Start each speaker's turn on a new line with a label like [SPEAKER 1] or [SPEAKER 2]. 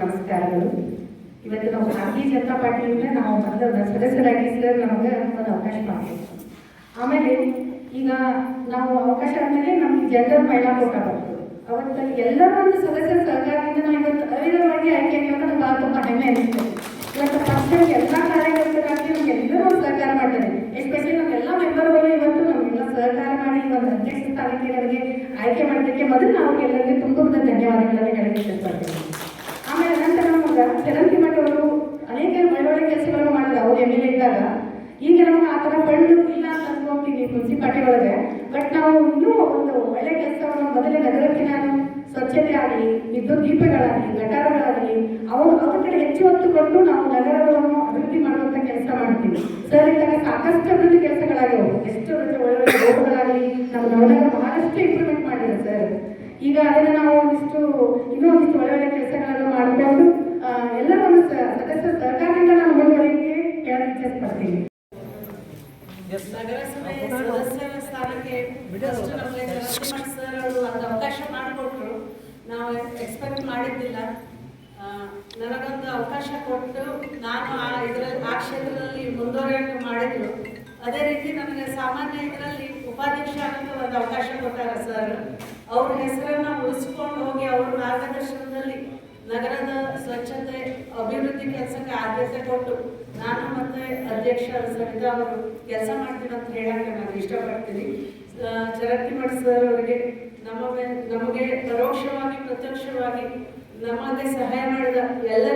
[SPEAKER 1] ನಮಸ್ಕಾರಗಳು. ಇವತ್ತು ನಾವು ಭಾರತೀಯ ಜನತಾ ಪಾರ್ಟಿಯಿಂದ ನಾವು ಮೊದಲು ಸದಸ್ಯರಾಗಿ ಸರ್ ನಮಗೆ ಒಂದು ಅವಕಾಶ ಮಾಡಿದ್ರು. ಆಮೇಲೆ ಈಗ ನಾವು ಅವಕಾಶ ಆದಮೇಲೆ ನಮ್ಗೆ ಜನರ ಮಹಿಳಾ ಕೋಟ ಬಂತು ಅವತ್ತು ಎಲ್ಲರ ಒಂದು ಸದಸ್ಯರ ಸಹಕಾರದಿಂದ ನಾವು ಇವತ್ತು ಅವಿರವಾಗಿ ಆಯ್ಕೆ ಆಗಿರೋದು ನಮ್ಗೆ ತುಂಬ ಹೆಮ್ಮೆ ಅನಿಸ್ತದೆ. ಇವತ್ತು ಪಕ್ಷದ ಎಲ್ಲ ಕಾರ್ಯಕರ್ತರಾಗಿ ನಮ್ಗೆ ಎಲ್ಲರೂ ಸಹಕಾರ ಮಾಡ್ತಾರೆ. ಎಸ್ಪೆಷಲಿ ಒಂದು ಅಧ್ಯಕ್ಷ ಸ್ಥಾನಕ್ಕೆ ನನಗೆ ಆಯ್ಕೆ ಮಾಡೋದಕ್ಕೆ ಮೊದಲು ನಾವು ಎಲ್ಲರಿಗೆ ತುಂಬ ಧನ್ಯವಾದಗಳನ್ನು ಹೇಳಕ್ಕೆ ಇಷ್ಟಪಡ್ತೀನಿ. ಆಮೇಲೆ ನಂತರ ನಮಗೆ ಚರಂತಿ ಮಠವರು ಅನೇಕ ಒಳ್ಳೊಳ್ಳೆ ಕೆಲಸಗಳನ್ನು ಮಾಡಿದ್ರು. ಅವ್ರು ಎಂ ಎಲ್ ಇದ್ದಾಗ. ಈಗ ನಮ್ಗೆ ಆ ಥರ ಫಂಡ್ ಇಲ್ಲ ಅಂತ ಅನ್ಕೊಂತೀವಿ ಮುನ್ಸಿಪಾಲ್ಟಿ ಒಳಗೆ ಬಟ್ ನಾವು ಇನ್ನೂ ಒಂದು ಒಳ್ಳೆ ಕೆಲಸವನ್ನು ಮೊದಲೇ ನಗರಕ್ಕೆ ನಾನು ಸ್ವಚ್ಛತೆ ಆಗಲಿ, ವಿದ್ಯುತ್ ದೀಪಗಳಾಗಲಿ, ಗಟಾರಗಳಾಗಲಿ ಅವರು ಅವ್ರ ಕಡೆ ಹೆಚ್ಚು ಹೊತ್ತು ಕೊಟ್ಟು ನಾವು ನಗರಗಳನ್ನು ಅಭಿವೃದ್ಧಿ ಮಾಡುವಂಥ ಕೆಲಸ ಮಾಡ್ತೀವಿ. ಸರ್ ಇದ್ದಾಗ ಸಾಕಷ್ಟು ಅಭಿವೃದ್ಧಿ ಕೆಲಸಗಳಾಗಿವೆ ಎಷ್ಟು ಒಳ್ಳೆ ನಮ್ಮ ನವನಗರ ಬಹಳಷ್ಟು ಇಂಪ್ರೂವ್ಮೆಂಟ್ ಮಾಡಿದೆ ಸರ್ ಈಗ ಅದನ್ನ ನಾವು ಒಂದಿಷ್ಟು, ಇನ್ನೂ ಒಂದಿಷ್ಟು ಒಳ್ಳೆ ಕೆಲಸಗಳನ್ನು ಮಾಡಿಕೊಂಡು ಎಲ್ಲರೂ ಸದಸ್ಯ ಸರ್ಕಾರದಿಂದ ಸದಸ್ಯರ ನಾವು ಮುಂದುವರಿಕೆ ಹೇಳಕ್ಕೆ ಇಚ್ಛಿಸ್ಪಡ್ತೀನಿ
[SPEAKER 2] ನಗರಸಭೆ ಸದಸ್ಯರ ಸ್ಥಾನಕ್ಕೆ first ನಮಗೆ ನರಸಿಂಹ ಸರ್ ಅವರು ಒಂದು ಅವಕಾಶ ಮಾಡಿಕೊಟ್ರು. ನಾವು ಎಕ್ಸ್ಪೆಕ್ಟ್ ಮಾಡಿದ್ದಿಲ್ಲ. ನನಗೊಂದು ಅವಕಾಶ ಕೊಟ್ಟು ನಾನು ಆ ಇದರಲ್ಲಿ, ಆ ಕ್ಷೇತ್ರದಲ್ಲಿ ಮುಂದುವರಿಕೆ ಮಾಡಿದ್ರು. ಅದೇ ರೀತಿ ನನಗೆ ಸಾಮಾನ್ಯ ಇದರಲ್ಲಿ ಉಪಾಧ್ಯಕ್ಷ ಆಗಕ್ಕೆ ಒಂದು ಅವಕಾಶ ಕೊಟ್ಟಾರ ಸರ್. ಅವ್ರ ಹೆಸರನ್ನ ಉಳಿಸ್ಕೊಂಡು ಹೋಗಿ ಅವ್ರ ಮಾರ್ಗದರ್ಶನದಲ್ಲಿ ನಗರದ ಸ್ವಚ್ಛತೆ ಅಭಿವೃದ್ಧಿ ಕೆಲಸಕ್ಕೆ ಆದ್ಯತೆ ಕೊಟ್ಟು ನಾನು ಮತ್ತೆ ಅಧ್ಯಕ್ಷ ಸವಿತಾ ಅವರು ಕೆಲಸ ಮಾಡ್ತೀನಿ ಅಂತ ಹೇಳಕ್ಕೆ ನಾನು ಇಷ್ಟಪಡ್ತೀನಿ. ಆ, ಚರತಿಮಠ ಸರ್ ಅವರಿಗೆ ನಮ್ಮ ನಮಗೆ ಪರೋಕ್ಷವಾಗಿ ಪ್ರತ್ಯಕ್ಷವಾಗಿ ನಮಗೆ ಸಹಾಯ ಮಾಡಿದ ಇಷ್ಟಪಡ್ತೀನಿ